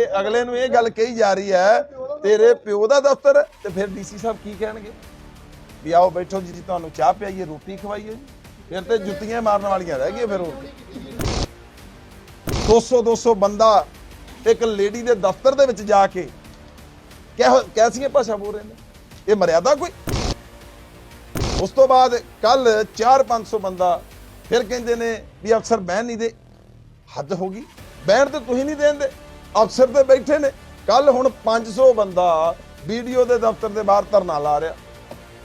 ਇਹ ਅਗਲੇ ਨੂੰ ਇਹ ਗੱਲ ਕਹੀ ਜਾ ਰਹੀ ਹੈ, ਤੇਰੇ ਪਿਓ ਦਾ ਦਫ਼ਤਰ ਤੇ ਫਿਰ ਡੀਸੀ ਸਾਹਿਬ ਕੀ ਕਹਿਣਗੇ? ਵੀ ਆਓ ਬੈਠੋ ਜੀ ਤੁਹਾਨੂੰ ਚਾਹ ਪਿਆਈਏ, ਰੋਟੀ ਖਵਾਈਏ ਫਿਰ ਤੇ ਜੁੱਤੀਆਂ ਮਾਰਨ ਵਾਲੀਆਂ ਰਹਿ ਗਈਆਂ ਫਿਰ ਹੋਰ 200 200 ਬੰਦਾ ਇੱਕ ਲੇਡੀ ਦੇ ਦਫ਼ਤਰ ਦੇ ਵਿੱਚ ਜਾ ਕੇ ਕਿਹੋ, ਕੈਸੀਆਂ ਭਾਸ਼ਾ ਬੋਲ ਰਹੇ ਨੇ ਇਹ ਮਰਿਆਦਾ ਕੋਈ? ਉਸ ਤੋਂ ਬਾਅਦ ਕੱਲ 4-500 ਬੰਦਾ ਫਿਰ ਕਹਿੰਦੇ ਨੇ ਵੀ ਅਫਸਰ ਬਹਿਣ ਨਹੀਂ ਦੇ। ਹੱਦ ਹੋ ਗਈ। ਬਹਿਣ ਤੇ ਤੁਸੀਂ ਨਹੀਂ ਦੇਂਦੇ ਅਫਸਰ ਤੇ ਬੈਠੇ ਨੇ। ਕੱਲ ਹੁਣ 500 ਬੰਦਾ ਵੀਡੀਓ ਦੇ ਦਫ਼ਤਰ ਦੇ ਬਾਹਰ ਧਰਨਾ ਲਾ ਰਿਹਾ।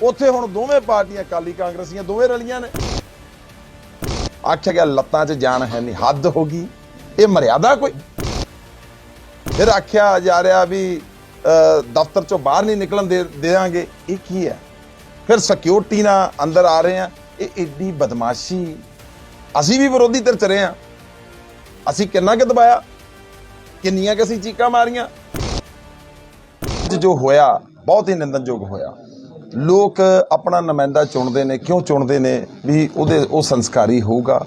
ਉੱਥੇ ਹੁਣ ਦੋਵੇਂ ਪਾਰਟੀਆਂ ਕਾਲੀ ਕਾਂਗਰਸੀਆਂ ਦੋਵੇਂ ਰਲੀਆਂ ਨੇ। ਆਖਿਆ ਗਿਆ ਲੱਤਾਂ 'ਚ ਜਾਨ ਹੈ ਨਹੀਂ ਹੱਦ ਹੋ ਗਈ। ਇਹ ਮਰਿਆਦਾ ਕੋਈ? ਫਿਰ ਆਖਿਆ ਜਾ ਰਿਹਾ ਵੀ ਅਹ, ਦਫ਼ਤਰ ਚੋਂ ਬਾਹਰ ਨਹੀਂ ਨਿਕਲਣ ਦੇ ਦੇਵਾਂਗੇ। ਇਹ ਕੀ ਹੈ? ਫਿਰ ਸਿਕਿਉਰਿਟੀ ਨਾਲ ਅੰਦਰ ਆ ਰਹੇ ਆ ਇਹ ਏਡੀ ਬਦਮਾਸ਼ੀ। ਅਸੀਂ ਵੀ ਵਿਰੋਧੀ ਧਿਰ ਚ ਰਹੇ ਆ ਅਸੀਂ ਕਿੰਨਾ ਕਿ ਦਬਾਇਆ? ਕਿੰਨੀਆਂ ਕਿ ਅਸੀਂ ਚੀਕਾਂ ਮਾਰੀਆਂ? ਅੱਜ ਜੋ ਹੋਇਆ, ਬਹੁਤ ਹੀ ਨਿੰਦਨਯੋਗ ਹੋਇਆ। ਲੋਕ ਆਪਣਾ ਨੁਮਾਇੰਦਾ ਚੁਣਦੇ ਨੇ, ਕਿਉਂ ਚੁਣਦੇ ਨੇ? ਵੀ ਉਹਦੇ, ਉਹ ਸੰਸਕਾਰੀ ਹੋਊਗਾ,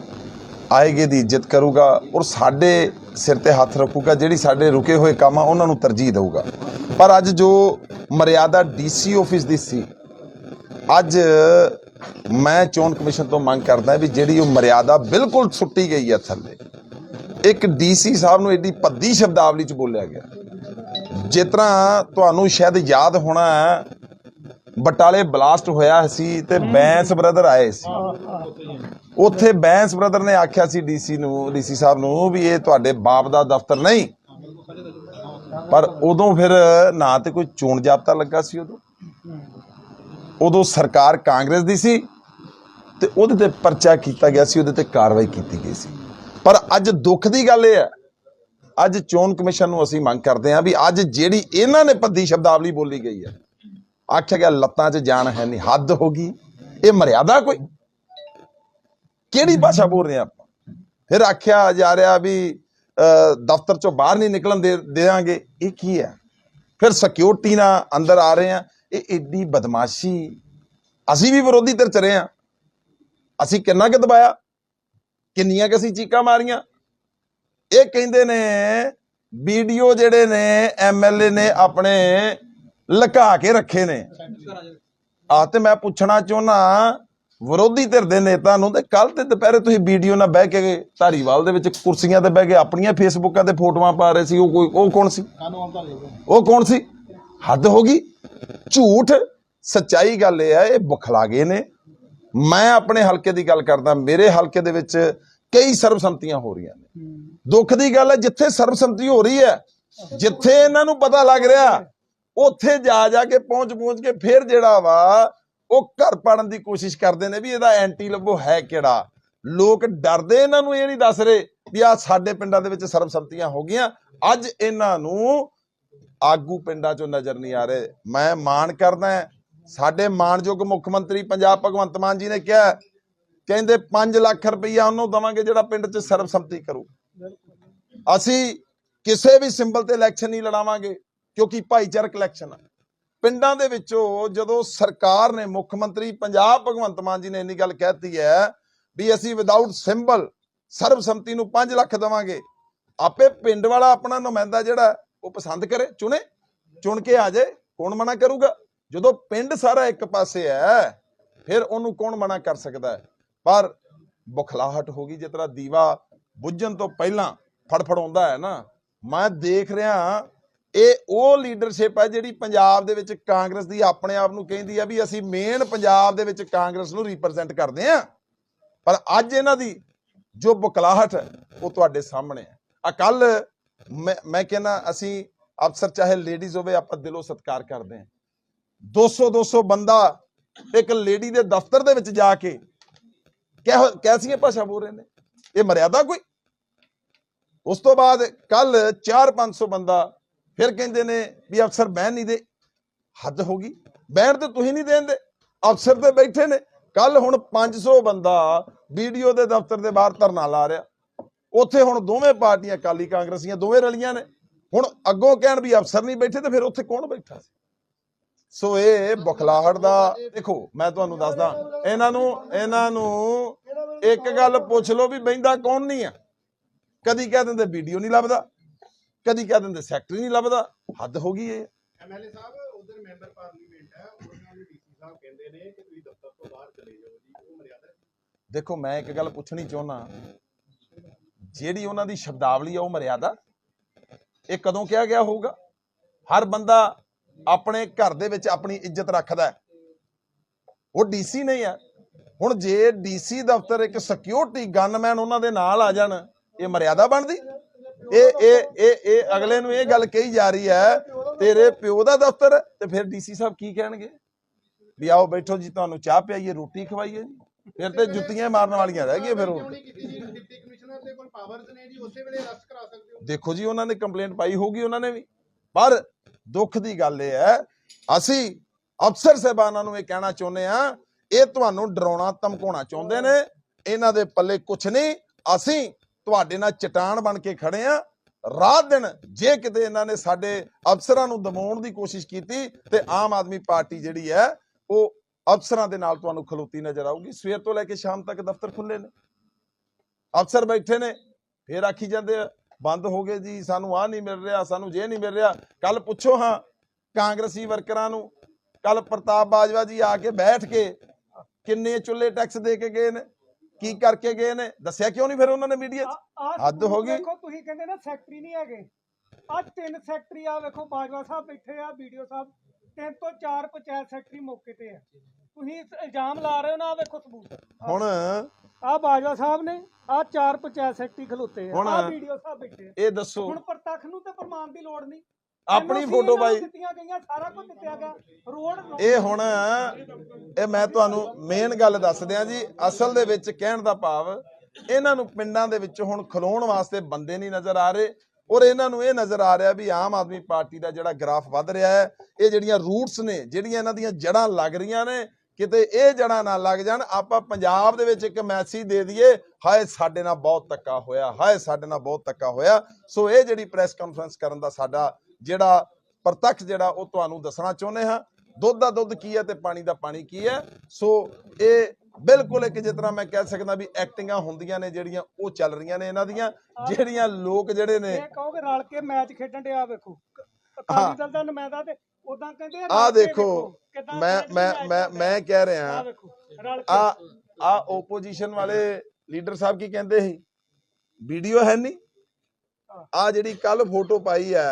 ਆਏਗੇ ਦੀ ਇੱਜ਼ਤ ਕਰੂਗਾ, ਔਰ ਸਾਡੇ ਸਿਰ ਤੇ ਹੱਥ ਰੱਖੂਗਾ, ਜਿਹੜੀ ਸਾਡੇ ਰੁਕੇ ਹੋਏ ਕੰਮ ਆ, ਉਹਨਾਂ ਨੂੰ ਤਰਜੀਹ ਦੇਊਗਾ। ਪਰ ਅੱਜ ਜੋ ਮਰਿਆਦਾ ਡੀਸੀ ਆਫਿਸ ਦੀ ਸੀ, ਅੱਜ ਮੈਂ ਚੋਣ ਕਮਿਸ਼ਨ ਤੋਂ ਮੰਗ ਕਰਦਾ ਵੀ ਜਿਹੜੀ ਉਹ ਮਰਿਆਦਾ ਬਿਲਕੁਲ ਸੁੱਟੀ ਗਈ ਹੈ ਥੱਲੇ ਇੱਕ ਡੀਸੀ ਸਾਹਿਬ ਨੂੰ ਏਡੀ ਭੱਦੀ ਸ਼ਬਦਾਵਲੀ ਚ ਬੋਲਿਆ ਗਿਆ। ਜਿਸ ਤਰ੍ਹਾਂ ਤੁਹਾਨੂੰ ਸ਼ਾਇਦ ਯਾਦ ਹੋਣਾ ਬਟਾਲੇ ਬਲਾਸਟ ਹੋਇਆ ਸੀ ਤੇ ਬੈਂਸ ਬ੍ਰਦਰ ਆਏ ਸੀ। ਉੱਥੇ ਬੈਂਸ ਬ੍ਰਦਰ ਨੇ ਆਖਿਆ ਸੀ ਡੀਸੀ ਨੂੰ, ਡੀਸੀ ਸਾਹਿਬ ਨੂੰ ਵੀ ਇਹ ਤੁਹਾਡੇ ਬਾਪ ਦਾ ਦਫ਼ਤਰ ਨਹੀਂ। ਪਰ ਉਦੋਂ ਫਿਰ ਨਾ ਤੇ ਕੋਈ ਚੋਣ ਜਾਬਤਾ ਲੱਗਾ ਸੀ ਉਦੋਂ। ਉਦੋਂ ਸਰਕਾਰ ਕਾਂਗਰਸ ਦੀ ਸੀ ਤੇ ਉਹਦੇ ਤੇ ਪਰਚਾ ਕੀਤਾ ਗਿਆ ਸੀ, ਉਹਦੇ ਤੇ ਕਾਰਵਾਈ ਕੀਤੀ ਗਈ ਸੀ। ਪਰ ਅੱਜ ਦੁੱਖ ਦੀ ਗੱਲ ਇਹ ਹੈ ਅੱਜ ਚੋਣ ਕਮਿਸ਼ਨ ਨੂੰ ਅਸੀਂ ਮੰਗ ਕਰਦੇ ਹਾਂ ਵੀ ਅੱਜ ਜਿਹੜੀ ਇਹਨਾਂ ਨੇ ਭੱਦੀ ਸ਼ਬਦਾਵਲੀ ਬੋਲੀ ਗਈ ਹੈ ਆਖਿਆ ਗਿਆ ਲੱਤਾਂ 'ਚ ਜਾਨ ਹੈ ਨਹੀਂ ਹੱਦ ਹੋ ਗਈ ਇਹ ਮਰਿਆਦਾ ਕੋਈ? ਕਿਹੜੀ ਭਾਸ਼ਾ ਬੋਲ ਰਹੇ ਹਾਂ ਆਪਾਂ? ਫਿਰ ਆਖਿਆ ਜਾ ਰਿਹਾ ਵੀ ਅਹ, ਦਫ਼ਤਰ ਚੋਂ ਬਾਹਰ ਨਹੀਂ ਨਿਕਲਣ ਦੇ ਦੇਵਾਂਗੇ ਇਹ ਕੀ ਹੈ? ਫਿਰ ਸਿਕਿਉਰਿਟੀ ਨਾਲ ਅੰਦਰ ਆ ਰਹੇ ਆ ਇਹ ਏਡੀ ਬਦਮਾਸ਼ੀ ਅਸੀਂ ਵੀ ਵਿਰੋਧੀ ਧਿਰ ਚ ਰਹੇ ਆ ਅਸੀਂ ਕਿੰਨਾ ਕਿ ਦਬਾਇਆ? ਕਿੰਨੀਆਂ ਕਿ ਅਸੀਂ ਚੀਕਾਂ ਮਾਰੀਆਂ? ਇਹ ਕਹਿੰਦੇ ਨੇ, ਵੀਡੀਓ ਜਿਹੜੇ ਨੇ ਐਮਐਲਏ ਨੇ ਆਪਣੇ ਲੁਕਾ ਕੇ ਰੱਖੇ ਨੇ। ਆ ਤੇ ਮੈਂ ਪੁੱਛਣਾ ਚਾਹੁੰਨਾ, ਵਿਰੋਧੀ ਧਿਰ ਦੇ ਨੇਤਾ ਨੂੰ ਤੇ ਕੱਲ ਤੇ ਦੁਪਹਿਰੇ ਤੁਸੀਂ ਵੀਡੀਓ ਨਾਲ ਬਹਿ ਕੇ ਧਾਰੀਵਾਲ ਦੇ ਵਿੱਚ ਕੁਰਸੀਆਂ ਤੇ ਬਹਿ ਕੇ ਆਪਣੀਆਂ ਫੇਸਬੁੱਕਾਂ ਤੇ ਫੋਟੋਆਂ ਪਾ ਰਹੇ ਸੀ, ਉਹ ਕੋਈ ਉਹ ਕੌਣ ਸੀ? ਉਹ ਕੌਣ ਸੀ? ਹੱਦ ਹੋ ਗਈ। ਝੂਠ, ਸੱਚਾਈ ਗੱਲ ਇਹ ਹੈ, ਇਹ ਬੁਖਲਾ ਗਏ ਨੇ। ਮੈਂ ਆਪਣੇ ਹਲਕੇ ਦੀ ਗੱਲ ਕਰਦਾ ਮੇਰੇ ਹਲਕੇ ਦੇ ਵਿੱਚ ਕਈ ਸਰਬਸੰਮਤੀਆਂ ਹੋ ਰਹੀਆਂ ਨੇ। ਦੁੱਖ ਦੀ ਗੱਲ ਹੈ ਜਿੱਥੇ ਸਰਬਸੰਮਤੀ ਹੋ ਰਹੀ ਹੈ ਜਿੱਥੇ ਇਹਨਾਂ ਨੂੰ ਪਤਾ ਲੱਗ ਰਿਹਾ ਉੱਥੇ ਜਾ ਜਾ ਕੇ ਪਹੁੰਚ ਪਹੁੰਚ ਕੇ ਫਿਰ ਜਿਹੜਾ ਵਾ ਉਹ ਘਰ ਪਾੜਨ ਦੀ ਕੋਸ਼ਿਸ਼ ਕਰਦੇ ਨੇ ਵੀ ਇਹਦਾ ਐਂਟੀ ਲੱਭੋ ਹੈ ਕਿਹੜਾ। ਲੋਕ ਡਰਦੇ ਇਹਨਾਂ ਨੂੰ ਇਹ ਨਹੀਂ ਦੱਸ ਰਹੇ ਵੀ ਆ ਸਾਡੇ ਪਿੰਡਾਂ ਦੇ ਵਿੱਚ ਸਰਬਸੰਮਤੀਆਂ ਹੋ ਗਈਆਂ। ਅੱਜ ਇਹਨਾਂ ਨੂੰ ਆਗੂ ਪਿੰਡਾਂ ਚੋਂ ਨਜ਼ਰ ਨਹੀਂ ਆ ਰਹੇ। ਮੈਂ ਮਾਣ ਕਰਦਾ ਸਾਡੇ ਮਾਣਯੋਗ ਮੁੱਖ ਮੰਤਰੀ ਪੰਜਾਬ ਭਗਵੰਤ ਮਾਨ ਜੀ ਨੇ ਕਿਹਾ ਕਹਿੰਦੇ 5 ਲੱਖ ਰੁਪਈਆ ਉਹਨੂੰ ਦਵਾਂਗੇ ਜਿਹੜਾ ਪਿੰਡ 'ਚ ਸਰਬਸੰਮਤੀ ਕਰੂ। ਅਸੀਂ ਕਿਸੇ ਵੀ ਸਿੰਬਲ ਤੇ ਇਲੈਕਸ਼ਨ ਨਹੀਂ ਲੜਾਵਾਂਗੇ, ਕਿਉਂਕਿ ਭਾਈਚਾਰਕ ਇਲੈਕਸ਼ਨ ਆ। ਪਿੰਡਾਂ ਦੇ ਵਿੱਚੋਂ ਜਦੋਂ ਸਰਕਾਰ ਨੇ, ਮੁੱਖ ਮੰਤਰੀ ਪੰਜਾਬ ਭਗਵੰਤ ਮਾਨ ਜੀ ਨੇ ਇੰਨੀ ਗੱਲ ਕਹਿਤੀ ਹੈ ਵੀ ਅਸੀਂ ਵਿਦਆਊਟ ਸਿੰਬਲ ਸਰਬਸੰਮਤੀ ਨੂੰ 5 ਲੱਖ ਦਵਾਂਗੇ, ਆਪੇ ਪਿੰਡ ਵਾਲਾ ਆਪਣਾ ਨੁਮਾਇੰਦਾ ਜਿਹੜਾ ਉਹ ਪਸੰਦ ਕਰੇ, ਚੁਣੇ, ਚੁਣ ਕੇ ਆ ਜਾਏ, ਕੌਣ ਮਨਾ ਕਰੂਗਾ? ਜਦੋਂ ਪਿੰਡ ਸਾਰਾ ਇੱਕ ਪਾਸੇ ਹੈ, ਫਿਰ ਉਹਨੂੰ ਕੌਣ ਮਨਾ ਕਰ ਸਕਦਾ ਹੈ? ਪਰ ਬੁਖਲਾਹਟ ਹੋ ਗਈ, ਜਿਸ ਤਰ੍ਹਾਂ ਦੀਵਾ ਬੁੱਝਣ ਤੋਂ ਪਹਿਲਾਂ ਫੜਫੜਾਉਂਦਾ ਹੈ ਨਾ, ਮੈਂ ਦੇਖ ਰਿਹਾ ਇਹ ਉਹ ਲੀਡਰਸ਼ਿਪ ਹੈ ਜਿਹੜੀ ਪੰਜਾਬ ਦੇ ਵਿੱਚ ਕਾਂਗਰਸ ਦੀ ਆਪਣੇ ਆਪ ਨੂੰ ਕਹਿੰਦੀ ਆ ਵੀ ਅਸੀਂ ਮੇਨ ਪੰਜਾਬ ਦੇ ਵਿੱਚ ਕਾਂਗਰਸ ਨੂੰ ਰਿਪਰੈਜ਼ੈਂਟ ਕਰਦੇ ਆ ਪਰ ਅੱਜ ਇਹਨਾਂ ਦੀ ਜੋ ਬੁਖਲਾਹਟ ਹੈ, ਉਹ ਤੁਹਾਡੇ ਸਾਹਮਣੇ ਹੈ। ਆ ਕੱਲ ਮੈਂ ਮੈਂ ਕਹਿੰਦਾ, ਅਸੀਂ ਅਫਸਰ ਚਾਹੇ ਲੇਡੀਜ਼ ਹੋਵੇ, ਆਪਾਂ ਦਿਲੋਂ ਸਤਿਕਾਰ ਕਰਦੇ ਹਾਂ। 200 200 ਬੰਦਾ ਇੱਕ ਲੇਡੀ ਦੇ ਦਫ਼ਤਰ ਦੇ ਵਿੱਚ ਜਾ ਕੇ ਕਿਹੋ ਕੈਸੀਆਂ ਭਾਸ਼ਾ ਬੋਲ ਰਹੇ ਨੇ। ਇਹ ਮਰਿਆਦਾ ਕੋਈ। ਉਸ ਤੋਂ ਬਾਅਦ ਕੱਲ 4-500 ਬੰਦਾ ਫਿਰ ਕਹਿੰਦੇ ਨੇ ਵੀ ਅਫਸਰ ਬਹਿਣ ਨਹੀਂ ਦੇ। ਹੱਦ ਹੋ ਗਈ। ਬਹਿਣ ਤੇ ਤੁਸੀਂ ਨਹੀਂ ਦੇਂਦੇ ਅਫਸਰ ਤੇ ਬੈਠੇ ਨੇ। ਕੱਲ ਹੁਣ 500 ਬੰਦਾ ਵੀਡੀਓ ਦੇ ਦਫ਼ਤਰ ਦੇ ਬਾਹਰ ਧਰਨਾ ਲਾ ਰਿਹਾ। ਉੱਥੇ ਹੁਣ ਦੋਵੇਂ ਪਾਰਟੀਆਂ ਕਾਲੀ ਕਾਂਗਰਸੀਆਂ ਦੋਵੇਂ ਰਲੀਆਂ ਨੇ। ਹੁਣ ਅੱਗੋਂ ਕਹਿਣ ਵੀ ਅਫਸਰ ਨਹੀਂ ਬੈਠੇ ਤੇ ਫਿਰ ਉੱਥੇ ਕੌਣ ਬੈਠਾ ਸੀ? ਸੋ ਇਹ ਬੁਖਲਾਹਟ ਦਾ ਦੇਖੋ ਮੈਂ ਤੁਹਾਨੂੰ ਦੱਸਦਾ ਇਹਨਾਂ ਨੂੰ ਇਹਨਾਂ ਨੂੰ ਇੱਕ ਗੱਲ ਪੁੱਛ ਲਓ ਵੀ ਬੈਂਦਾ ਕੌਣ ਨਹੀਂ ਆ। ਕਦੀ ਕਹਿ ਦਿੰਦੇ ਵੀਡੀਓ ਨਹੀਂ ਲੱਭਦਾ ਕਦੀ ਕਹਿ ਦਿੰਦੇ ਸੈਕਟਰੀ ਨਹੀਂ ਲੱਭਦਾ ਹੱਦ ਹੋ ਗਈ ਇਹ। ਐਮਐਲਏ ਸਾਹਿਬ ਉਧਰ ਮੈਂਬਰ ਪਾਰਲੀਮੈਂਟ ਹੈ ਉਹਨਾਂ ਨੂੰ ਡੀਸੀ ਸਾਹਿਬ ਕਹਿੰਦੇ ਨੇ ਕਿ ਤੁਸੀਂ ਦਫ਼ਤਰ ਤੋਂ ਬਾਹਰ ਚਲੇ ਜਾਓ ਜੀ ਉਹ ਮਰਿਆਦਾ। ਦੇਖੋ ਮੈਂ ਇੱਕ ਗੱਲ ਪੁੱਛਣੀ ਚਾਹੁੰਦਾ ਜਿਹੜੀ ਉਹਨਾਂ ਦੀ ਸ਼ਬਦਾਵਲੀ ਆ ਉਹ ਮਰਿਆਦਾ? ਇਹ ਕਦੋਂ ਕਿਹਾ ਗਿਆ ਹੋਊਗਾ? ਹਰ ਬੰਦਾ ਆਪਣੇ ਘਰ ਦੇ ਵਿੱਚ ਆਪਣੀ ਇੱਜ਼ਤ ਰੱਖਦਾ ਉਹ ਡੀਸੀ ਨਹੀਂ ਆ ਹੁਣ ਜੇ ਡੀਸੀ ਦਫ਼ਤਰ ਇੱਕ ਸਿਕਿਉਰਿਟੀ ਗਨਮੈਨ ਉਹਨਾਂ ਦੇ ਨਾਲ ਆ ਜਾਣ, ਇਹ ਮਰਿਆਦਾ ਬਣਦੀ? ਇਹ ਇਹ ਇਹ ਇਹ ਅਗਲੇ ਨੂੰ ਇਹ ਗੱਲ ਕਹੀ ਜਾ ਰਹੀ ਹੈ, ਤੇਰੇ ਪਿਓ ਦਾ ਦਫ਼ਤਰ ਤੇ ਫਿਰ ਡੀਸੀ ਸਾਹਿਬ ਕੀ ਕਹਿਣਗੇ? ਵੀ ਆਓ ਬੈਠੋ ਜੀ, ਤੁਹਾਨੂੰ ਚਾਹ ਪਿਆਈਏ, ਰੋਟੀ ਖਵਾਈਏ ਜੀ। ਫਿਰ ਤੇ ਜੁੱਤੀਆਂ ਮਾਰਨ ਵਾਲੀਆਂ ਰਹਿ ਗਈਆਂ ਫਿਰ ਕਿਉਂ ਉਹ। ਦੇਖੋ ਜੀ, ਉਹਨਾਂ ਨੇ ਕੰਪਲੇਂਟ ਪਾਈ ਹੋਊਗੀ ਉਹਨਾਂ ਨੇ ਵੀ। ਪਰ ਦੁੱਖ ਦੀ ਗੱਲ ਇਹ ਹੈ, ਅਸੀਂ ਅਫਸਰ ਸਾਹਿਬਾਨਾਂ ਨੂੰ ਇਹ ਕਹਿਣਾ ਚਾਹੁੰਦੇ ਆ ਇਹ ਤੁਹਾਨੂੰ ਡਰਾਉਣਾ, ਧਮਕਾਉਣਾ ਚਾਹੁੰਦੇ ਨੇ, ਇਹਨਾਂ ਦੇ ਪੱਲੇ ਕੁਝ ਨਹੀਂ, ਅਸੀਂ ਤੁਹਾਡੇ ਨਾਲ ਚਟਾਨ ਬਣ ਕੇ ਖੜੇ ਆ ਰਾਤ ਦਿਨ ਜੇ ਕਿਤੇ ਇਹਨਾਂ ਨੇ ਸਾਡੇ ਅਫਸਰਾਂ ਨੂੰ ਦਬਾਉਣ ਦੀ ਕੋਸ਼ਿਸ਼ ਕੀਤੀ ਤੇ ਆਮ ਆਦਮੀ ਪਾਰਟੀ ਜਿਹੜੀ ਹੈ, ਉਹ ਅਫਸਰਾਂ ਦੇ ਨਾਲ ਤੁਹਾਨੂੰ ਖਲੋਤੀ ਨਜ਼ਰ ਆਊਗੀ, ਸਵੇਰ ਤੋਂ ਲੈ ਕੇ ਸ਼ਾਮ ਤੱਕ ਦਫ਼ਤਰ ਖੁੱਲੇ ਨੇ। ਅਫਸਰ ਬੈਠੇ ਨੇ, ਫੇਰ ਆਖੀ ਜਾਂਦੇ ਆ ਬੰਦ ਹੋ ਗਏ ਜੀ ਸਾਨੂੰ ਆ ਨਹੀਂ ਮਿਲ ਰਿਹਾ ਸਾਨੂੰ ਜੇ ਨਹੀਂ ਮਿਲ ਰਿਹਾ ਕੱਲ ਪੁੱਛੋ ਹਾਂ ਕਾਂਗਰਸੀ ਵਰਕਰਾਂ ਨੂੰ ਕੱਲ ਪ੍ਰਤਾਪ ਬਾਜਵਾ ਜੀ ਆ ਕੇ ਬੈਠ ਕੇ ਕਿੰਨੇ ਚੁੱਲੇ ਟੈਕਸ ਦੇ ਕੇ ਗਏ ਨੇ ਕੀ ਕਰਕੇ ਗਏ ਨੇ ਦੱਸਿਆ ਕਿਉਂ ਨਹੀਂ ਫਿਰ ਉਹਨਾਂ ਨੇ ਮੀਡੀਆ 'ਚ? ਹੱਦ ਹੋ ਗਈ। ਦੇਖੋ ਤੁਸੀਂ ਕਹਿੰਦੇ ਨਾ ਸੈਕਟਰੀ ਨਹੀਂ ਹੈਗੇ। ਆ ਤਿੰਨ ਸੈਕਟਰੀ ਆ ਵੇਖੋ ਬਾਜਵਾ ਸਾਹਿਬ ਬੈਠੇ ਆ ਵੀਡੀਓ ਸਾਹਿਬ ਤਿੰਨ ਤੋਂ ਚਾਰ ਪੰਚਾਇਤ ਸੈਕਟਰੀ ਮੌਕੇ ਤੇ ਆ। ਤੁਸੀਂ ਇਸ ਇਲਜ਼ਾਮ ਲਾ ਰਹੇ ਹੋ ਨਾ ਆਹ ਵੇਖੋ ਸਬੂਤ। ਹੁਣ ਆ ਬਾਜਵਾ ਸਾਹਿਬ ਨੇ ਆ ਚਾਰ ਪੰਚਾਇਤ ਸੈਕਟਰੀ ਖਲੋਤੇ ਆ। ਹੁਣ- ਆ ਵੀਡੀਓ ਸਾਹਿਬ ਬੈਠੇ ਆ। ਇਹ ਦੱਸੋ। ਹੁਣ ਪ੍ਰਤੱਖ ਨੂੰ ਤੇ ਪ੍ਰਮਾਣ ਦੀ ਲੋੜ ਨਹੀਂ। ਆਪਣੀ NOC ਫੋਟੋ ਬਾਈ ਦਿੱਤੀਆਂ ਗਈਆਂ ਸਾਰਾ ਕੁਝ ਦਿੱਤਿਆ ਗਿਆ। ਰੋਡ ਇਹ ਹੁਣ ਇਹ ਮੈਂ ਤੁਹਾਨੂੰ ਮੇਨ ਗੱਲ ਦੱਸ ਦਿਆਂ ਜੀ ਅਸਲ ਦੇ ਵਿੱਚ ਕਹਿਣ ਦਾ ਭਾਵ ਇਹਨਾਂ ਨੂੰ ਪਿੰਡਾਂ ਦੇ ਵਿੱਚ ਹੁਣ ਖਲੋਣ ਵਾਸਤੇ ਬੰਦੇ ਨਹੀਂ ਨਜ਼ਰ ਆ ਰਹੇ ਔਰ ਇਹਨਾਂ ਨੂੰ ਇਹ ਨਜ਼ਰ ਆ ਰਿਹਾ ਵੀ ਆਮ ਆਦਮੀ ਪਾਰਟੀ ਦਾ ਜਿਹੜਾ ਗ੍ਰਾਫ ਵੱਧ ਰਿਹਾ ਹੈ ਇਹ ਜਿਹੜੀਆਂ ਰੂਟਸ ਨੇ ਜਿਹੜੀਆਂ ਇਹਨਾਂ ਦੀਆਂ ਜੜਾਂ ਲੱਗ ਰਹੀਆਂ ਨੇ ਕਿਤੇ ਇਹ ਜੜਾਂ ਨਾ ਲੱਗ ਜਾਣ ਆਪਾਂ ਪੰਜਾਬ ਦੇ ਵਿੱਚ ਇੱਕ ਮੈਸੇਜ ਦੇ ਦਈਏ ਹਾਏ ਸਾਡੇ ਨਾਲ ਬਹੁਤ ਧੱਕਾ ਹੋਇਆ ਹਾਏ ਸਾਡੇ ਨਾਲ ਬਹੁਤ ਧੱਕਾ ਹੋਇਆ। ਸੋ ਇਹ ਜਿਹੜੀ ਪ੍ਰੈਸ ਕਾਨਫਰੰਸ ਕਰਨ ਦਾ ਸਾਡਾ ਜਿਹੜਾ ਪ੍ਰਤੱਖ ਜਿਹੜਾ ਉਹ ਤੁਹਾਨੂੰ ਦੱਸਣਾ ਚਾਹੁੰਦੇ ਹਾਂ। ਦੁੱਧ ਦਾ ਦੁੱਧ ਕੀ ਹੈ ਤੇ ਪਾਣੀ ਦਾ ਪਾਣੀ ਕੀ ਹੈ? ਸੋ ਇਹ ਬਿਲਕੁਲ ਇੱਕ ਜਿਸ ਤਰ੍ਹਾਂ ਮੈਂ ਕਹਿ ਸਕਦਾ ਵੀ ਐਕਟਿੰਗਾਂ ਹੁੰਦੀਆਂ ਨੇ ਜਿਹੜੀਆਂ ਉਹ ਚੱਲ ਰਹੀਆਂ ਨੇ ਇਹਨਾਂ ਦੀਆਂ ਜਿਹੜੀਆਂ ਲੋਕ ਜਿਹੜੇ ਨੇ ਇਹ ਕਹੋਗੇ ਰਲ ਕੇ ਮੈਚ ਖੇਡਣ ਦੇ ਆ ਵੇਖੋ ਅਕਾਲੀ ਦਲ ਦਾ ਨੁਮਾਇੰਦਾ ਤੇ ਉਦਾਂ ਕਹਿੰਦੇ ਕੇ ਦੇਖੋ ਮੈਂ ਮੈਂ ਮੈਂ ਮੈਂ ਕਹਿ ਰਿਹਾ ਆ ਆ ਆ ਓਪੋਜੀਸ਼ਨ ਵਾਲੇ ਲੀਡਰ ਸਾਹਿਬ ਕੀ ਕਹਿੰਦੇ ਸੀ? ਵੀਡੀਓ ਹੈ ਨਹੀਂ? ਆ ਜਿਹੜੀ ਕੱਲ ਫੋਟੋ ਪਾਈ ਹੈ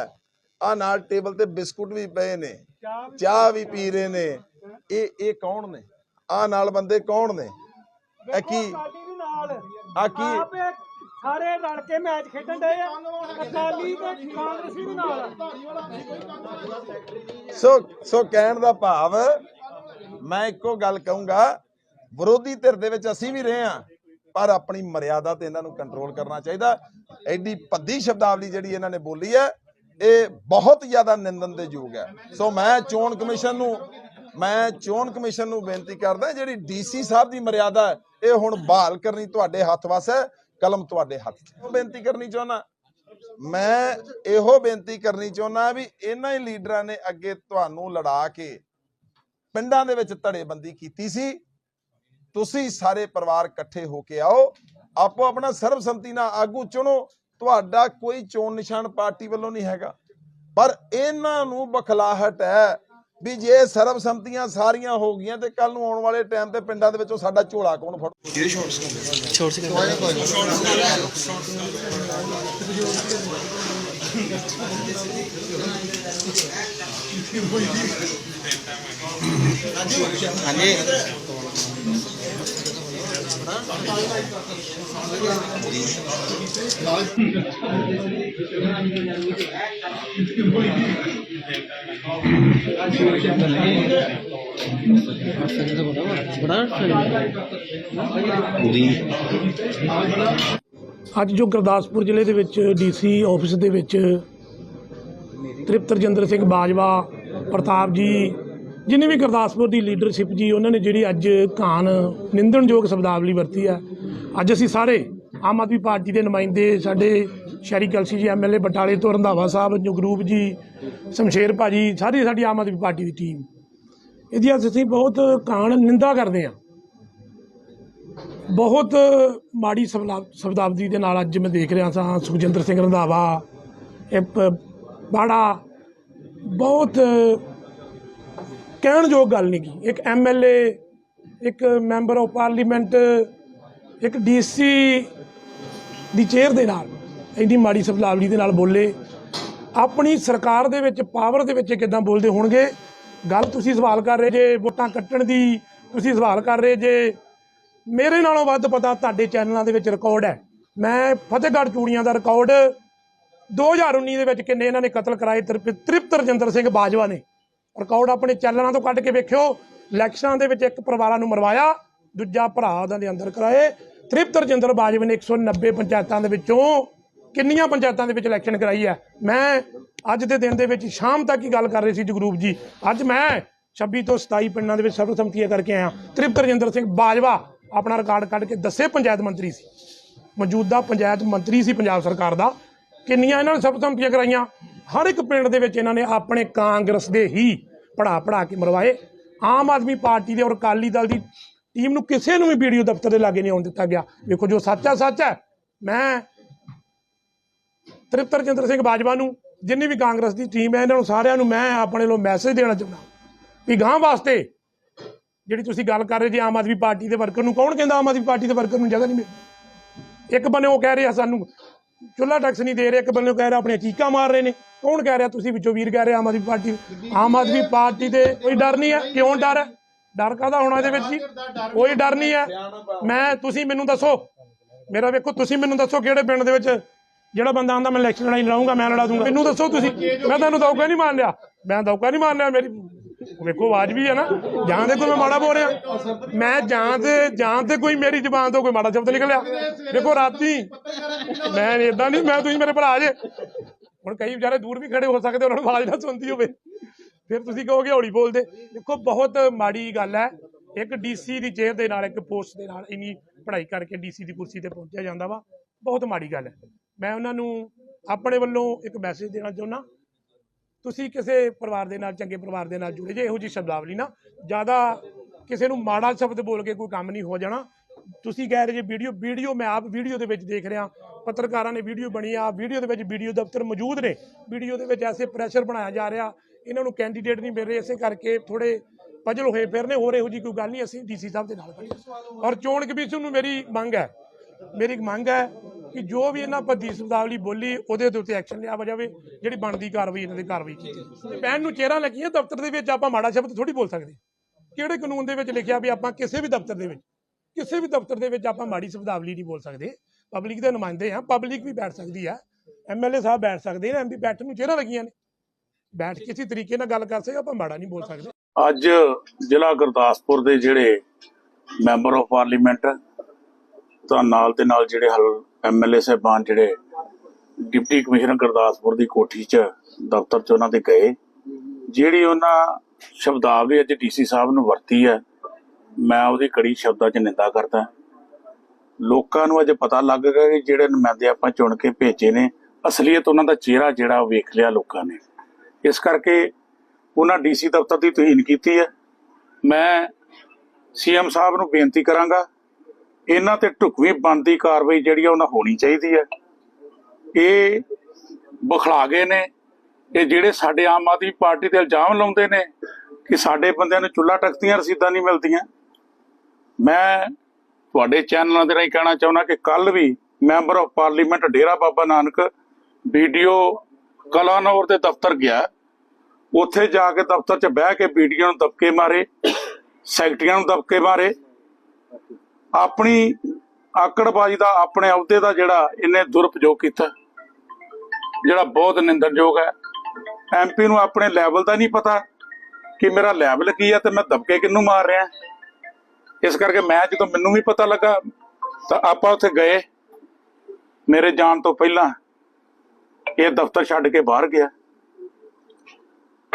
ਆ ਨਾਲ ਟੇਬਲ ਤੇ ਬਿਸਕੁਟ ਵੀ ਪਏ ਨੇ ਚਾਹ ਵੀ ਪੀ ਰਹੇ ਨੇ। ਇਹ ਇਹ ਕੌਣ ਨੇ? ਆ ਨਾਲ ਬੰਦੇ ਕੌਣ ਨੇ? ਇਹ ਕੀ? ਆ ਕੀ? ਸਾਰੇ ਰਲ ਕੇ ਮੈਚ ਖੇਡਣ ਦੇ ਅਕਾਲੀ ਤੇ ਕਾਂਗਰਸੀ ਵੀ ਨਾਲ। ਸੋ ਸੋ ਕਹਿਣ ਦਾ ਭਾਵ, ਮੈਂ ਇੱਕੋ ਗੱਲ ਕਹੂੰਗਾ, ਵਿਰੋਧੀ ਧਿਰ ਦੇ ਵਿੱਚ ਅਸੀਂ ਵੀ ਰਹੇ ਹਾਂ, ਪਰ ਆਪਣੀ ਮਰਿਆਦਾ ਤੇ ਇਹਨਾਂ ਨੂੰ ਕੰਟਰੋਲ ਕਰਨਾ ਚਾਹੀਦਾ। ਐਡੀ ਭੱਦੀ ਸ਼ਬਦਾਵਲੀ ਜਿਹੜੀ ਇਹਨਾਂ ਨੇ ਬੋਲੀ ਹੈ, ਇਹ ਬਹੁਤ ਜ਼ਿਆਦਾ ਨਿੰਦਨ ਦੇ ਯੋਗ ਹੈ। ਸੋ ਮੈਂ ਚੋਣ ਕਮਿਸ਼ਨ ਨੂੰ, ਮੈਂ ਚੋਣ ਕਮਿਸ਼ਨ ਨੂੰ ਬੇਨਤੀ ਕਰਦਾ, ਜਿਹੜੀ ਡੀਸੀ ਸਾਹਿਬ ਦੀ ਮਰਿਆਦਾ ਇਹ ਹੁਣ ਬਹਾਲ ਕਰਨੀ ਤੁਹਾਡੇ ਹੱਥ ਵਸ ਹੈ। ਕਲਮ ਤੁਹਾਡੇ ਹੱਥ 'ਚ। ਬੇਨਤੀ ਕਰਨੀ ਚਾਹੁੰਦਾ। ਮੈਂ ਇਹੋ ਬੇਨਤੀ ਕਰਨੀ ਚਾਹੁੰਦਾ ਵੀ ਇਹਨਾਂ ਹੀ ਲੀਡਰਾਂ ਨੇ ਅੱਗੇ ਤੁਹਾਨੂੰ ਲੜਾ ਕੇ ਪਿੰਡਾਂ ਦੇ ਵਿੱਚ ਧੜੇਬੰਦੀ ਕੀਤੀ ਸੀ। ਤੁਸੀਂ ਸਾਰੇ ਪਰਿਵਾਰ ਇਕੱਠੇ ਹੋ ਕੇ ਆਓ। ਆਪੋ ਆਪਣਾ ਸਰਬਸੰਮਤੀ ਨਾਲ ਆਗੂ ਚੁਣੋ। ਤੁਹਾਡਾ ਕੋਈ ਚੋਣ ਨਿਸ਼ਾਨ ਪਾਰਟੀ ਵੱਲੋਂ ਨਹੀਂ ਹੈਗਾ। ਪਰ ਇਹਨਾਂ ਨੂੰ ਬਖਲਾਹਟ ਹੈ ਵੀ ਜੇ ਸਰਬਸੰਮਤੀਆਂ ਸਾਰੀਆਂ ਹੋ ਗਈਆਂ ਤੇ ਕੱਲ ਨੂੰ ਆਉਣ ਵਾਲੇ ਟਾਈਮ ਤੇ ਪਿੰਡਾਂ ਦੇ ਵਿੱਚੋਂ ਸਾਡਾ ਝੋਲਾ ਕੌਣ ਫੜੂ? ਅੱਜ ਜੋ ਗੁਰਦਾਸਪੁਰ ਜ਼ਿਲ੍ਹੇ ਦੇ ਵਿੱਚ ਡੀਸੀ ਆਫਿਸ ਦੇ ਵਿੱਚ ਤ੍ਰਿਪਤ ਰਜਿੰਦਰ ਸਿੰਘ ਬਾਜਵਾ, ਪ੍ਰਤਾਪ ਜੀ ਜਿਨੇ ਵੀ ਗੁਰਦਾਸਪੁਰ ਦੀ ਲੀਡਰਸ਼ਿਪ ਜੀ, ਉਹਨਾਂ ਨੇ ਜਿਹੜੀ ਅੱਜ ਕਾਨ ਨਿੰਦਣਯੋਗ ਸ਼ਬਦਾਵਲੀ ਵਰਤੀ ਆ। ਅੱਜ ਅਸੀਂ ਸਾਰੇ ਆਮ ਆਦਮੀ ਪਾਰਟੀ ਦੇ ਨੁਮਾਇੰਦੇ ਸਾਡੇ ਸ਼ਹਿਰੀ ਕਲਸੀ ਜੀ ਐਮਐਲਏ ਬਟਾਲੇ ਤੋਂ ਰੰਧਾਵਾ ਸਾਹਿਬ, ਜਗਰੂਪ ਜੀ, ਸ਼ਮਸ਼ੇਰ ਭਾਜੀ, ਸਾਰੀ ਸਾਡੀ ਆਮ ਆਦਮੀ ਪਾਰਟੀ ਦੀ ਟੀਮ ਇਹਦੀ ਅੱਜ ਅਸੀਂ ਬਹੁਤ ਕਾਨ ਨਿੰਦਾ ਕਰਦੇ ਹਾਂ ਬਹੁਤ ਮਾੜੀ ਸ਼ਬਦਾ- ਸ਼ਬਦਾਵਲੀ ਦੇ ਨਾਲ ਅੱਜ ਮੈਂ ਦੇਖ ਰਿਹਾ ਸਾਂ, ਸੁਖਜਿੰਦਰ ਸਿੰਘ ਰੰਧਾਵਾ, ਇਹ ਪ- ਬਹੁਤ ਕਹਿਣਯੋਗ ਗੱਲ ਨਹੀਂ ਕੀ ਇੱਕ ਐਮਐਲਏ ਇੱਕ ਮੈਂਬਰ ਆਫ ਪਾਰਲੀਮੈਂਟ, ਇੱਕ ਡੀਸੀ ਦੀ ਚੇਅਰ ਦੇ ਨਾਲ, ਇੰਨੀ ਮਾੜੀ ਸ਼ਬਦਾਵਲੀ ਦੇ ਨਾਲ ਬੋਲੇ। ਆਪਣੀ ਸਰਕਾਰ ਦੇ ਵਿੱਚ, ਪਾਵਰ ਦੇ ਵਿੱਚ ਕਿਦਾਂ ਬੋਲਦੇ ਹੋਣਗੇ? ਗੱਲ ਤੁਸੀਂ ਸਵਾਲ ਕਰ ਰਹੇ ਜੇ, ਵੋਟਾਂ ਕੱਟਣ ਦੀ ਤੁਸੀਂ ਸਵਾਲ ਕਰ ਰਹੇ ਜੇ। ਮੇਰੇ ਨਾਲੋਂ ਵੱਧ ਪਤਾ ਤੁਹਾਡੇ ਚੈਨਲਾਂ ਦੇ ਵਿੱਚ ਰਿਕਾਰਡ ਹੈ। ਮੈਂ ਫਤਿਹਗੜ੍ਹ ਚੂੜੀਆਂ ਦਾ ਰਿਕਾਰਡ 2019 ਦੇ ਵਿੱਚ ਕਿੰਨੇ ਇਹਨਾਂ ਨੇ ਕਤਲ ਕਰਾਏ, ਤ੍ਰਿਪ- ਤ੍ਰਿਪਤ ਰਜਿੰਦਰ ਸਿੰਘ ਬਾਜਵਾ ਨੇ। ਰਿਕਾਰਡ ਆਪਣੇ ਚੈਨਲਾਂ ਤੋਂ ਕੱਢ ਕੇ ਵੇਖਿਓ। ਇਲੈਕਸ਼ਨਾਂ ਦੇ ਵਿੱਚ ਇੱਕ ਪਰਿਵਾਰਾਂ ਨੂੰ ਮਰਵਾਇਆ, ਦੂਜਾ ਭਰਾ ਉਹਨਾਂ ਦੇ ਅੰਦਰ ਕਰਾਏ। ਤ੍ਰਿਪਤ ਰਜਿੰਦਰ ਬਾਜਵਾ ਨੇ 190 ਪੰਚਾਇਤਾਂ ਦੇ ਵਿੱਚੋਂ ਕਿੰਨੀਆਂ ਪੰਚਾਇਤਾਂ ਦੇ ਵਿੱਚ ਇਲੈਕਸ਼ਨ ਕਰਾਈ ਹੈ? ਮੈਂ ਅੱਜ ਦੇ ਦਿਨ ਦੇ ਵਿੱਚ ਸ਼ਾਮ ਤੱਕ ਹੀ ਗੱਲ ਕਰ ਰਹੇ ਸੀ ਜਗਰੂਪ ਜੀ। ਅੱਜ ਮੈਂ 26 ਤੋਂ 27 ਪਿੰਡਾਂ ਦੇ ਵਿੱਚ ਸਰਬਸੰਮਤੀਆਂ ਕਰਕੇ ਆਇਆ। ਤ੍ਰਿਪਤ ਰਜਿੰਦਰ ਸਿੰਘ ਬਾਜਵਾ ਆਪਣਾ ਰਿਕਾਰਡ ਕੱਢ ਕੇ ਦੱਸੇ ਪੰਚਾਇਤ ਮੰਤਰੀ ਸੀ। ਮੌਜੂਦਾ ਪੰਚਾਇਤ ਮੰਤਰੀ ਸੀ ਪੰਜਾਬ ਸਰਕਾਰ ਦਾ। ਕਿੰਨੀਆਂ ਇਹਨਾਂ ਨੇ ਸਰਬਸੰਮਤੀਆਂ ਕਰਾਈਆਂ? ਹਰ ਇੱਕ ਪਿੰਡ ਦੇ ਵਿੱਚ ਇਹਨਾਂ ਨੇ ਆਪਣੇ ਕਾਂਗਰਸ ਦੇ ਹੀ ਪੜਾ ਪੜਾ ਕੇ ਮਰਵਾਏ। ਆਮ ਆਦਮੀ ਪਾਰਟੀ ਦੇ ਔਰ ਅਕਾਲੀ ਦਲ ਦੀ ਟੀਮ ਨੂੰ ਕਿਸੇ ਨੂੰ ਵੀ ਵੀਡੀਓ ਦਫ਼ਤਰ ਦੇ ਲਾਗੇ ਨਹੀਂ ਆਉਣ ਦਿੱਤਾ ਗਿਆ। ਵੇਖੋ ਜੋ ਸੱਚ ਹੈ ਸੱਚ ਹੈ ਮੈਂ ਤ੍ਰਿਪਤ ਰਜਿੰਦਰ ਸਿੰਘ ਬਾਜਵਾ ਨੂੰ, ਜਿੰਨੀ ਵੀ ਕਾਂਗਰਸ ਦੀ ਟੀਮ ਹੈ, ਇਹਨਾਂ ਨੂੰ ਸਾਰਿਆਂ ਨੂੰ ਮੈਂ ਆਪਣੇ ਵੱਲੋਂ ਮੈਸੇਜ ਦੇਣਾ ਚਾਹੁੰਦਾ ਵੀ ਗਾਂ ਵਾਸਤੇ ਜਿਹੜੀ ਤੁਸੀਂ ਗੱਲ ਕਰ ਰਹੇ ਜੀ ਆਮ ਆਦਮੀ ਪਾਰਟੀ ਦੇ ਵਰਕਰ ਨੂੰ, ਕੌਣ ਕਹਿੰਦਾ ਆਮ ਆਦਮੀ ਪਾਰਟੀ ਦੇ ਵਰਕਰ ਨੂੰ ਜਗ੍ਹਾ ਨਹੀਂ ਮਿਲਦੀ? ਇੱਕ ਬੰਨੇ ਉਹ ਕਹਿ ਰਹੇ ਆ ਸਾਨੂੰ ਚੁੱਲਾ ਟੈਕਸ ਨਹੀਂ ਦੇ ਰਹੇ। ਇੱਕ ਬੰਨੇ ਉਹ ਕਹਿ ਰਿਹਾ ਆਪਣੀਆਂ ਚੀਕਾਂ ਮਾਰ ਰਹੇ ਨੇ। ਕੌਣ ਕਹਿ ਰਿਹਾ? ਤੁਸੀਂ ਵਿੱਚੋਂ ਵੀਰ ਕਹਿ ਰਹੇ ਆਮ ਆਦਮੀ ਪਾਰਟੀ ਆਮ ਆਦਮੀ ਪਾਰਟੀ ਦੇ ਕੋਈ ਡਰ ਨਹੀਂ ਹੈ। ਕਿਉਂ ਡਰ ਹੈ? ਡਰ ਕਾਹਦਾ ਹੋਣਾ ਇਹਦੇ ਵਿੱਚ ਜੀ? ਕੋਈ ਡਰ ਨਹੀਂ ਹੈ। ਮੈਂ, ਤੁਸੀਂ ਮੈਨੂੰ ਦੱਸੋ। ਮੇਰਾ ਵੇਖੋ, ਤੁਸੀਂ ਮੈਨੂੰ ਦੱਸੋ ਕਿਹੜੇ ਪਿੰਡ ਦੇ ਵਿੱਚ ਜਿਹੜਾ ਬੰਦਾ ਆਂਦਾ, ਮੈਂ ਇਲੈਕਸ਼ਨ ਲੜਾਈ ਲੜਾਉਂਗਾ ਮੈਂ ਲੜਾ ਦੂੰਗਾ। ਮੈਨੂੰ ਦੱਸੋ ਤੁਸੀਂ। ਮੈਂ ਤੁਹਾਨੂੰ ਦੌਕਾ ਨਹੀਂ ਮਾਰ ਲਿਆ ਮੈਂ ਦੌਕਾ ਨਹੀਂ ਮਾਰ ਲਿਆ ਮੇਰੀ ਵੇਖੋ ਆਵਾਜ਼ ਵੀ ਹੈ ਨਾ। ਜਾਂ ਤੇ ਕੋਈ ਮੈਂ ਮਾੜਾ ਬੋਲ ਰਿਹਾ। ਮੈਂ ਜਾਂ ਤੇ ਜਾਂ ਤੇ ਕੋਈ ਮੇਰੀ ਜ਼ੁਬਾਨ ਤੋਂ ਕੋਈ ਮਾੜਾ ਸ਼ਬਦ ਨਿਕਲਿਆ। ਦੇਖੋ, ਰਾਤੀ ਮੈਂ ਇਦਾਂ ਨਹੀਂ ਮੈਂ ਤੁਸੀਂ ਮੇਰੇ ਭਰਾ ਜੇ। ਹੁਣ ਕਈ ਵਿਚਾਰੇ ਦੂਰ ਵੀ ਖੜੇ ਹੋ ਸਕਦੇ, ਉਹਨਾਂ ਨੂੰ ਆਵਾਜ਼ ਨਾ ਸੁਣਦੀ ਹੋਵੇ। ਫਿਰ ਤੁਸੀਂ ਕਹੋਗੇ, ਹੌਲੀ ਬੋਲਦੇ। ਦੇਖੋ, ਬਹੁਤ ਮਾੜੀ ਗੱਲ ਹੈ। ਇੱਕ ਡੀਸੀ ਦੀ ਚੇਅਰ ਦੇ ਨਾਲ, ਇੱਕ ਪੋਸਟ ਦੇ ਨਾਲ ਇੰਨੀ ਪੜ੍ਹਾਈ ਕਰਕੇ ਡੀਸੀ ਦੀ ਕੁਰਸੀ ਤੇ ਪਹੁੰਚਿਆ ਜਾਂਦਾ ਵਾ। ਬਹੁਤ ਮਾੜੀ ਗੱਲ ਹੈ। ਮੈਂ ਉਹਨਾਂ ਨੂੰ ਆਪਣੇ ਵੱਲੋਂ ਇੱਕ ਮੈਸੇਜ ਦੇਣਾ ਚਾਹੁੰਦਾ। ਤੁਸੀਂ ਕਿਸੇ ਪਰਿਵਾਰ ਦੇ ਨਾਲ, ਚੰਗੇ ਪਰਿਵਾਰ ਦੇ ਨਾਲ ਜੁੜੇ ਜੇ, ਇਹੋ ਜਿਹੀ ਸ਼ਬਦਾਵਲੀ ਨਾ, ਜ਼ਿਆਦਾ ਕਿਸੇ ਨੂੰ ਮਾੜਾ ਸ਼ਬਦ ਬੋਲ ਕੇ ਕੋਈ ਕੰਮ ਨਹੀਂ ਹੋ ਜਾਣਾ। ਤੁਸੀਂ ਕਹਿ ਰਹੇ ਜੇ ਵੀਡੀਓ ਵੀਡੀਓ ਮੈਂ ਆਪ ਵੀਡੀਓ ਦੇ ਵਿੱਚ ਦੇਖ ਰਿਹਾ। ਪੱਤਰਕਾਰਾਂ ਨੇ ਵੀਡੀਓ ਬਣੀ ਆ, ਵੀਡੀਓ ਦੇ ਵਿੱਚ ਵੀਡੀਓ ਦਫ਼ਤਰ ਮੌਜੂਦ ਨੇ। ਵੀਡੀਓ ਦੇ ਵਿੱਚ ਐਸੇ ਪ੍ਰੈਸ਼ਰ ਬਣਾਇਆ ਜਾ ਰਿਹਾ, ਇਹਨਾਂ ਨੂੰ ਕੈਂਡੀਡੇਟ ਨਹੀਂ ਮਿਲ ਰਹੇ, ਇਸੇ ਕਰਕੇ ਥੋੜੇ ਪਜਲ ਹੋਏ ਫਿਰਨੇ, ਹੋਰ ਇਹੋ ਜੀ ਕੋਈ ਗੱਲ ਨਹੀਂ, ਅਸੀਂ ਡੀਸੀ ਸਾਹਿਬ ਦੇ ਨਾਲ ਖੜੇ ਔਰ ਚੋਣ ਕਮਿਸ਼ਨ ਨੂੰ ਮੇਰੀ ਮੰਗ ਹੈ, ਮੇਰੀ ਮੰਗ ਹੈ ਕਿ ਜੋ ਵੀ ਇਹਨਾਂ ਪੱਦੀ ਸ਼ਬਦਾਵਲੀ ਬੋਲੀ, ਉਹਦੇ ਦੇ ਉੱਤੇ ਐਕਸ਼ਨ ਲਿਆ ਜਾਵੇ, ਜਿਹੜੀ ਬਣਦੀ ਕਾਰਵਾਈ, ਇਹਨਾਂ ਦੇ ਕਾਰਵਾਈ ਕੀਤੀ ਜਾਵੇ। ਨੂੰ ਚਿਹਰਾ ਲੱਗੀਆਂ ਦਫ਼ਤਰ ਦੇ ਵਿੱਚ ਆਪਾਂ ਮਾੜਾ ਸ਼ਬਦ ਥੋੜੀ ਬੋਲ ਸਕਦੇ। ਕਿਹੜੇ ਕਾਨੂੰਨ ਦੇ ਵਿੱਚ ਲਿਖਿਆ ਵੀ ਆਪਾਂ ਕਿਸੇ ਵੀ ਦਫ਼ਤਰ ਦੇ ਵਿੱਚ, ਕਿਸੇ ਵੀ ਦਫ਼ਤਰ ਦੇ ਵਿੱਚ ਆਪਾਂ ਮਾੜੀ ਸ਼ਬਦਾਵਲੀ ਨਹੀਂ ਬੋਲ ਸਕਦੇ। ਪਬਲਿਕ ਦੇ ਨੁਮਾਇੰਦੇ ਆ ਪਬਲਿਕ ਵੀ ਬੈਠ ਸਕਦੀ ਆ। ਐਮਐਲਏ ਸਾਹਿਬ ਬੈਠ ਸਕਦੇ ਨੇ ਐਮਪੀ ਬੈਠਣ ਨੂੰ ਚਿਹਰਾ ਲੱਗੀਆਂ ਨੇ। ਬੈਠ ਕੇ ਕਿਸੇ ਤਰੀਕੇ ਨਾਲ ਗੱਲ ਕਰ ਸਕਦੇ, ਆਪਾਂ ਮਾੜਾ ਨਹੀਂ ਬੋਲ ਸਕਦੇ। ਅੱਜ ਜ਼ਿਲ੍ਹਾ ਗੁਰਦਾਸਪੁਰ ਦੇ ਜਿਹੜੇ ਮੈਂਬਰ ਆਫ ਪਾਰਲੀਮੈਂਟ, ਤਾਂ ਨਾਲ ਦੇ ਨਾਲ ਜਿਹੜੇ ਹਲ ਐਮਐਲਏ ਸਾਹਿਬਾਨ ਜਿਹੜੇ ਡਿਪਟੀ ਕਮਿਸ਼ਨਰ ਗੁਰਦਾਸਪੁਰ ਦੀ ਕੋਠੀ 'ਚ ਦਫ਼ਤਰ 'ਚ ਉਹਨਾਂ ਦੇ ਗਏ। ਜਿਹੜੀ ਉਹਨਾਂ ਸ਼ਬਦਾਵਲੀ ਅੱਜ ਡੀਸੀ ਸਾਹਿਬ ਨੂੰ ਵਰਤੀ ਹੈ, ਮੈਂ ਉਹਦੀ ਕੜੀ ਸ਼ਬਦਾਂ 'ਚ ਨਿੰਦਾ ਕਰਦਾ। ਲੋਕਾਂ ਨੂੰ ਅੱਜ ਪਤਾ ਲੱਗ ਗਿਆ ਕਿ ਜਿਹੜੇ ਨੁਮਾਇੰਦੇ ਆਪਾਂ ਚੁਣ ਕੇ ਭੇਜੇ ਨੇ, ਅਸਲੀਅਤ ਉਹਨਾਂ ਦਾ ਚਿਹਰਾ ਜਿਹੜਾ ਉਹ ਵੇਖ ਲਿਆ ਲੋਕਾਂ ਨੇ। ਇਸ ਕਰਕੇ ਉਹਨਾਂ ਡੀਸੀ ਦਫ਼ਤਰ ਦੀ ਤੋਹੀਨ ਕੀਤੀ ਹੈ। ਮੈਂ ਸੀਐਮ ਸਾਹਿਬ ਨੂੰ ਬੇਨਤੀ ਕਰਾਂਗਾ ਇਹਨਾਂ ਤੇ ਢੁਕਵੀਂ ਬਣਦੀ ਕਾਰਵਾਈ ਜਿਹੜੀ ਆ, ਉਹਨਾਂ ਹੋਣੀ ਚਾਹੀਦੀ ਹੈ ਇਹ ਬਖਲਾ ਗਏ ਨੇ। ਇਹ ਜਿਹੜੇ ਸਾਡੇ ਆਮ ਆਦਮੀ ਪਾਰਟੀ ਤੇ ਇਲਜ਼ਾਮ ਲਾਉਂਦੇ ਨੇ ਕਿ ਸਾਡੇ ਬੰਦਿਆਂ ਨੂੰ ਚੁੱਲਾ ਟਕਤੀਆਂ ਰਸੀਦਾਂ ਨਹੀਂ ਮਿਲਦੀਆਂ। ਮੈਂ ਤੁਹਾਡੇ ਚੈਨਲਾਂ ਦੇ ਰਾਹੀਂ ਕਹਿਣਾ ਚਾਹੁੰਦਾ ਕਿ ਕੱਲ ਵੀ member of parliament Dera Baba Nanak BDO Kalanaur ਦੇ ਦਫ਼ਤਰ ਗਿਆ। ਉੱਥੇ ਜਾ ਕੇ ਦਫ਼ਤਰ 'ਚ ਬਹਿ ਕੇ ਵੀਡੀਓ ਨੂੰ ਦਬਕੇ ਮਾਰੇ, ਸੈਕਟਰੀਆਂ ਨੂੰ ਦਬਕੇ ਮਾਰੇ। ਆਪਣੀ ਆਕੜਬਾਜ਼ੀ ਦਾ, ਆਪਣੇ ਅਹੁਦੇ ਦਾ ਜਿਹੜਾ ਇਹਨੇ ਦੁਰਪਯੋਗ ਕੀਤਾ। ਜਿਹੜਾ ਬਹੁਤ ਨਿੰਦਣਯੋਗ ਹੈ। ਐਮਪੀ ਨੂੰ ਆਪਣੇ ਲੈਵਲ ਦਾ ਨਹੀਂ ਪਤਾ ਕਿ ਮੇਰਾ ਲੈਵਲ ਕੀ ਹੈ ਤੇ ਮੈਂ ਦਬਕੇ ਕਿੰਨੂੰ ਮਾਰ ਰਿਹਾ ਇਸ ਕਰਕੇ ਮੈਂ ਜਦੋਂ ਮੈਨੂੰ ਵੀ ਪਤਾ ਲੱਗਾ, ਤਾਂ ਆਪਾਂ ਉੱਥੇ ਗਏ। ਮੇਰੇ ਜਾਣ ਤੋਂ ਪਹਿਲਾਂ ਇਹ ਦਫ਼ਤਰ ਛੱਡ ਕੇ ਬਾਹਰ ਗਿਆ।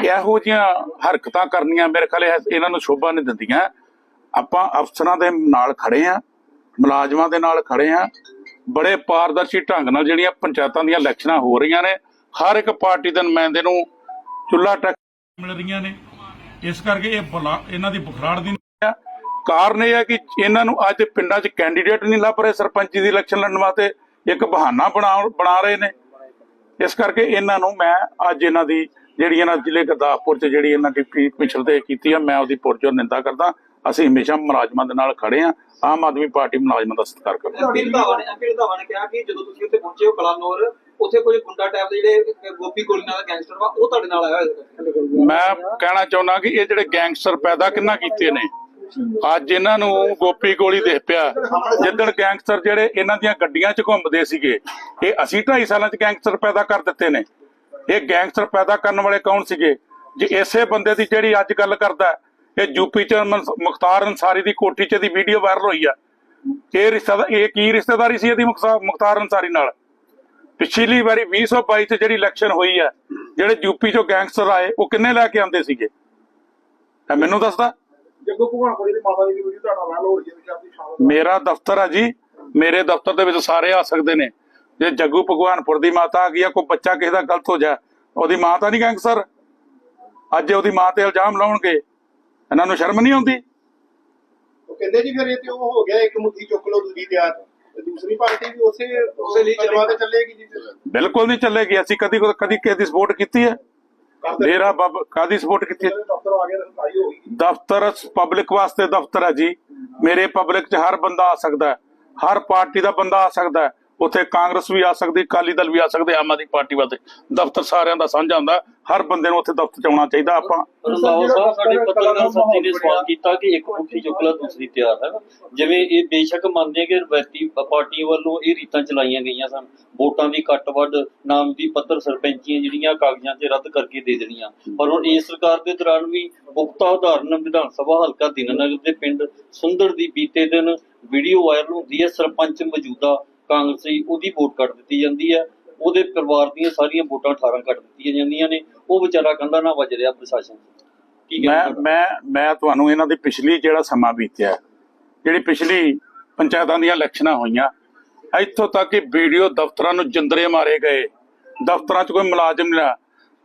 ਇਹੋ ਜਿਹੀਆਂ ਹਰਕਤਾਂ ਕਰਨੀਆਂ ਮੇਰੇ ਖਿਆਲ ਇਹਨਾਂ ਨੂੰ ਸ਼ੋਭਾ ਨਹੀਂ ਦਿੰਦੀਆਂ। ਆਪਾਂ ਅਫਸਰਾਂ ਦੇ ਨਾਲ ਖੜੇ ਆ, ਮੁਲਾਜ਼ਮਾਂ ਦੇ ਨਾਲ ਖੜੇ ਆ, ਬੜੇ ਪਾਰਦਰਸ਼ੀ ਢੰਗ ਨਾਲ ਜਿਹੜੀਆਂ ਪੰਚਾਇਤਾਂ ਦੀਆਂ ਇਲੈਕਸ਼ਨਾਂ ਹੋ ਰਹੀਆਂ ਨੇ, ਹਰ ਇੱਕ ਪਾਰਟੀ ਦੇ ਨੁਮਾਇੰਦੇ ਨੂੰ ਚੁੱਲਾ ਟੱਕ ਮਿਲ ਰਹੀਆਂ ਨੇ। ਇਸ ਕਰਕੇ ਇਹ ਇਹਨਾਂ ਦੀ ਬੁਖਰਾੜ ਦੀ ਕਾਰਨ ਇਹ ਹੈ ਕਿ ਇਹਨਾਂ ਨੂੰ ਅੱਜ ਪਿੰਡਾਂ 'ਚ ਕੈਂਡੀਡੇਟ ਨਹੀਂ ਲੱਭ ਰਹੇ ਸਰਪੰਚੀ ਦੀ ਇਲੈਕਸ਼ਨ ਲੜਨ ਵਾਸਤੇ, ਇੱਕ ਬਹਾਨਾ ਬਣਾ ਰਹੇ ਨੇ। ਇਸ ਕਰਕੇ ਇਹਨਾਂ ਨੂੰ ਮੈਂ ਅੱਜ ਇਹਨਾਂ ਦੀ ਜਿਹੜੀ ਇਹਨਾਂ ਜ਼ਿਲ੍ਹੇ ਗੁਰਦਾਸਪੁਰ ਚ ਜਿਹੜੀ ਇਹਨਾਂ ਡਿਪਟੀ ਕਮਿਸ਼ਨਰ ਕੀਤੀ ਆ, ਮੈਂ ਉਹਦੀ ਪੁਰਜੋਰ ਨਿੰਦਾ ਕਰਦਾ। ਅਸੀਂ ਹਮੇਸ਼ਾ ਮੁਲਾਜ਼ਮਾਂ ਦੇ ਨਾਲ ਖੜੇ ਆ ਆਮ ਆਦਮੀ ਪਾਰਟੀ ਮੁਲਾਜ਼ਮਾਂ ਦਾ ਸਤਿਕਾਰ ਕਰਦੀ ਹੈ। ਐਮਪੀ ਰੰਧਾਵਾ ਨੇ ਐਮਪੀ ਰੰਧਾਵਾ ਨੇ ਕਿਹਾ ਕਿ ਜਦੋਂ ਤੁਸੀਂ ਉੱਥੇ ਪਹੁੰਚੇ ਹੋ ਕਲਾਨੌਰ ਉੱਥੇ ਕੋਈ ਗੁੰਡਾ ਟਾਈਪ ਦੇ ਜਿਹੜੇ ਗੋਪੀ ਗੋਲੀ ਨਾਲ ਗੈਂਗਸਟਰ ਵਾ ਉਹ ਤੁਹਾਡੇ ਨਾਲ ਆਇਆ ਹੋਇਆ ਮੈਂ ਕਹਿਣਾ ਚਾਹੁੰਦਾ ਕਿ ਇਹ ਜਿਹੜੇ ਗੈਂਗਸਟਰ ਪੈਦਾ ਕਿੰਨਾ ਕੀਤੇ ਨੇ ਅੱਜ ਇਹਨਾਂ ਨੂੰ ਗੋਪੀ ਗੋਲੀ ਦੇਖ ਪਿਆ। ਜਿੱਦਣ ਗੈਂਗਸਟਰ ਜਿਹੜੇ ਇਹਨਾਂ ਦੀਆਂ ਗੱਡੀਆਂ 'ਚ ਘੁੰਮਦੇ ਸੀਗੇ ਇਹ ਅਸੀਂ 2.5 ਸਾਲਾਂ 'ਚ ਗੈਂਗਸਟਰ ਪੈਦਾ ਕਰ ਦਿੱਤੇ ਨੇ। ਇਹ ਗੈਂਗਸਟਰ ਪੈਦਾ ਕਰਨ ਵਾਲੇ ਕੌਣ ਸੀਗੇ? ਜੇ ਇਸੇ ਬੰਦੇ ਦੀ ਜਿਹੜੀ ਅੱਜ ਗੱਲ ਕਰਦਾ ਇਹ ਯੂਪੀ 'ਚ ਮੁਖਤਾਰ ਅਨਸਾਰੀ ਦੀ ਕੋਠੀ 'ਚ ਦੀ ਵੀਡੀਓ ਵਾਇਰਲ ਹੋਈ ਆ। ਇਹ ਰਿਸ਼ਤਾ ਇਹ ਕੀ ਰਿਸ਼ਤੇਦਾਰੀ ਸੀ ਇਹਦੀ ਮੁਖਤਾ- ਮੁਖਤਾਰ ਅਨਸਾਰੀ ਨਾਲ? ਪਿਛਲੀ ਵਾਰੀ 2022 ਚ ਜਿਹੜੀ ਇਲੈਕਸ਼ਨ ਹੋਈ ਹੈ ਜਿਹੜੇ ਯੂਪੀ ਚੋਂ ਗੈਂਗਸਟਰ ਆਏ ਉਹ ਕਿੰਨੇ ਲੈ ਕੇ ਆਉਂਦੇ ਸੀਗੇ? ਇਹ ਮੈਨੂੰ ਦੱਸਦਾ। ਜੱਗੂ ਭਗਵਾਨਪੁਰੀ ਦੀ ਮਾਤਾ ਦੀ ਵੀਡੀਓ ਤੁਹਾਡਾ ਵਾਇਰਲ ਹੋ ਰਹੀ ਹੈ ਵਿੱਚ ਆਪਣੀ ਸ਼ਾਮਲ ਮੇਰਾ ਦਫ਼ਤਰ ਆ ਜੀ। ਮੇਰੇ ਦਫ਼ਤਰ ਦੇ ਵਿੱਚ ਸਾਰੇ ਆ ਸਕਦੇ ਨੇ। ਜੇ ਜੱਗੂ ਭਗਵਾਨਪੁਰ ਦੀ ਮਾਤਾ ਆ ਗਈ ਆ ਕੋਈ ਬੱਚਾ ਕਿਸੇ ਦਾ ਗਲਤ ਹੋ ਜਾ ਉਹਦੀ ਮਾਂ ਤਾਂ ਨਹੀਂ ਗੈਂਗਸਟਰ ਅੱਜ ਉਹਦੀ ਮਾਂ ਤੇ ਇਲਜ਼ਾਮ ਲਾਉਣਗੇ। ਇਹਨਾਂ ਨੂੰ ਸ਼ਰਮ ਨਹੀਂ ਆਉਂਦੀ? ਉਹ ਕਹਿੰਦੇ ਜੀ ਫਿਰ ਇਹ ਤੇ ਉਹ ਹੋ ਗਿਆ ਇੱਕ ਮੁੱਠੀ ਚੁੱਕ ਲਓ ਦੂਜੀ ਤਿਆਰ ਤੇ ਦੂਸਰੀ ਪਾਰਟੀ ਵੀ ਉਸੇ ਉਸੇ ਲਈ ਜਵਾ ਤੇ ਚੱਲੇਗੀ ਜੀ ਬਿਲਕੁਲ ਨਹੀਂ ਚੱਲੇਗੀ। ਅਸੀਂ ਕਦੀ ਕਦੀ ਕਿਸੇ ਦੀ ਸਪੋਰਟ ਕੀਤੀ ਹੈ? ਮੇਰਾ ਬੱਬ ਕਾਦੀ ਸਪੋਰਟ ਕੀਤੀ ਹੈ? ਦਫ਼ਤਰ ਆ ਗਿਆ ਤਾਂ ਸਾਰੀ ਹੋ ਗਈ ਦਫ਼ਤਰ ਪਬਲਿਕ ਵਾਸਤੇ ਦਫ਼ਤਰ ਹੈ ਜੀ। ਮੇਰੇ ਪਬਲਿਕ 'ਚ ਹਰ ਬੰਦਾ ਆ ਸਕਦਾ ਹੈ। ਹਰ ਪਾਰਟੀ ਦਾ ਬੰਦਾ ਆ ਸਕਦਾ ਹੈ। ਉੱਥੇ ਕਾਂਗਰਸ ਵੀ ਆ ਸਕਦੀ ਅਕਾਲੀ ਦਲ ਵੀ ਆ ਸਕਦੇ ਆਮ ਆਦਮੀ ਪਾਰਟੀ ਵਾਸਤੇ। ਦਫ਼ਤਰ ਸਾਰਿਆਂ ਦਾ ਸਾਂਝਾ ਹੁੰਦਾ। ਹਰ ਬੰਦੇ ਨੂੰ ਉੱਥੇ ਦਫ਼ਤਰ 'ਚ ਆਉਣਾ ਚਾਹੀਦਾ ਆਪਾਂ। ਰੰਦਾਵਾ ਸਾਹਿਬ ਸਾਡੇ ਪੱਤਰਕਾਰ ਸਾਥੀ ਨੇ ਸਵਾਲ ਕੀਤਾ ਕਿ ਇੱਕ ਮੁੱਠੀ ਚੁੱਕ ਲਾ ਦੂਸਰੀ ਤਿਆਰ ਹੈ। ਜਿਵੇਂ ਇਹ ਬੇਸ਼ੱਕ ਮੰਨਦੇ ਕਿ ਰਵਾਇਤੀ ਪਾਰਟੀਆਂ ਵੱਲੋਂ ਇਹ ਰੀਤਾਂ ਚਲਾਈਆਂ ਗਈਆਂ ਸਨ। ਵੋਟਾਂ ਦੀ ਕੱਟ ਵੱਢ ਨਾਮ ਦੀ ਪੱਤਰ ਸਰਪੰਚੀਆਂ ਜਿਹੜੀਆਂ ਕਾਗਜ਼ਾਂ 'ਤੇ ਰੱਦ ਕਰਕੇ ਦੇ ਦੇਣੀਆਂ। ਪਰ ਹੁਣ ਇਸ ਸਰਕਾਰ ਦੇ ਦੌਰਾਨ ਵੀ ਪੁਖਤਾ ਉਦਾਹਰਨ ਵਿਧਾਨ ਸਭਾ ਹਲਕਾ ਦੀਨਾਨਗਰ ਦੇ ਪਿੰਡ ਸੁੰਦਰ ਦੀ ਬੀਤੇ ਦਿਨ ਵੀਡੀਓ ਵਾਇਰਲ ਹੁੰਦੀ ਹੈ। ਸਰਪੰਚ ਮੌਜੂਦਾ ਕਾਂਗਰਸੀ ਉਹਦੀ ਵੋਟ ਕੱਟ ਦਿੱਤੀ ਜਾਂਦੀ ਹੈ। ਉਹਦੇ ਪਰਿਵਾਰ ਦੀਆਂ ਸਾਰੀਆਂ ਵੋਟਾਂ 18 ਕੱਟ ਦਿੱਤੀਆਂ ਜਾਂਦੀਆਂ ਨੇ। ਉਹ ਵਿਚਾਰਾ ਕਹਿੰਦਾ ਨਾ ਵੱਜ ਰਿਹਾ ਪ੍ਰਸ਼ਾਸਨ। ਮੈਂ ਮੈਂ ਮੈਂ ਤੁਹਾਨੂੰ ਇਹਨਾਂ ਦੀ ਪਿਛਲੀ ਜਿਹੜਾ ਸਮਾਂ ਬੀਤਿਆ ਜਿਹੜੀ ਪਿਛਲੀ ਪੰਚਾਇਤਾਂ ਦੀਆਂ ਇਲੈਕਸ਼ਨਾਂ ਹੋਈਆਂ ਇੱਥੋਂ ਤੱਕ ਕਿ ਵੀਡੀਓ ਦਫ਼ਤਰਾਂ ਨੂੰ ਜਿੰਦਰੇ ਮਾਰੇ ਗਏ। ਦਫ਼ਤਰਾਂ 'ਚ ਕੋਈ ਮੁਲਾਜ਼ਮ ਨਹੀਂ ਰਿਹਾ।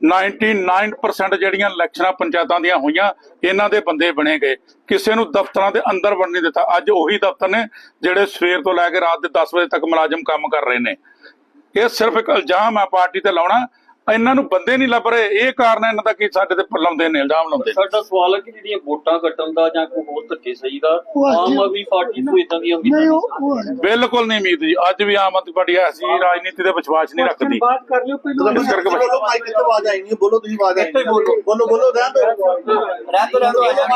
99% ਜਿਹੜੀਆਂ ਇਲੈਕਸ਼ਨਾਂ ਪੰਚਾਇਤਾਂ ਦੀਆਂ ਹੋਈਆਂ, ਇਹਨਾਂ ਦੇ ਬੰਦੇ ਬਣੇ ਗਏ। ਕਿਸੇ ਨੂੰ ਦਫ਼ਤਰਾਂ ਦੇ ਅੰਦਰ ਵੜਨ ਨਹੀਂ ਦਿੱਤਾ। ਅੱਜ ਉਹੀ ਦਫ਼ਤਰ ਨੇ ਜਿਹੜੇ ਸਵੇਰ ਤੋਂ ਲੈ ਕੇ ਰਾਤ ਦੇ 10 ਵਜੇ ਤੱਕ ਮੁਲਾਜ਼ਮ ਕੰਮ ਕਰ ਰਹੇ ਨੇ। ਇਹ ਸਿਰਫ ਇੱਕ ਇਲਜ਼ਾਮ ਹੈ ਪਾਰਟੀ ਤੇ ਲਾਉਣਾ। ਇਹਨਾਂ ਨੂੰ ਬੰਦੇ ਨਹੀਂ ਲੱਭ ਰਹੇ। ਇਹ ਕਾਰਨ ਹੈ ਇਹਨਾਂ ਦਾ ਕਿ ਸਾਡੇ ਤੇ ਲਾਉਂਦੇ ਨੇ ਇਲਜ਼ਾਮ ਲਾਉਂਦੇ ਨੇ। ਸਾਡਾ ਸਵਾਲ ਹੈ ਕਿ ਜਿਹੜੀਆਂ ਵੋਟਾਂ ਕੱਟਣ ਦਾ ਜਾਂ ਕੋਈ ਹੋਰ ਧੱਕੇ ਸਹੀ ਦਾ ਆਮ ਆਦਮੀ ਪਾਰਟੀ ਤੋਂ ਇਦਾਂ ਦੀਆਂ ਉਮੀਦਾਂ ਨਹੀਂ ਸਨ। ਬਿਲਕੁਲ ਨਹੀਂ ਉਮੀਦ ਜੀ। ਅੱਜ ਵੀ ਆਮ ਆਦਮੀ ਪਾਰਟੀ ਐਸੀ ਰਾਜਨੀਤੀ ਦੇ ਵਿਸ਼ਵਾਸ ਨਹੀਂ ਰੱਖਦੀ। ਬਾਤ ਕਰ ਲਿਓ ਪਹਿਲਾਂ ਇਸ ਕਰਕੇ ਬੋਲੋ ਮਾਈਕ ਤੇ ਆਵਾਜ਼ ਆਈ ਨਹੀਂ ਬੋਲੋ ਤੁਸੀਂ ਆਵਾਜ਼ ਆਈ ਨਹੀਂ। ਬੋਲੋ। ਬੋਲੋ ਬੋਲੋ ਰਹਿਣ ਦਿਓ। ਰਹਿ ਤੋਂ ਰਹਿ ਤੋਂ ਆ ਜਾ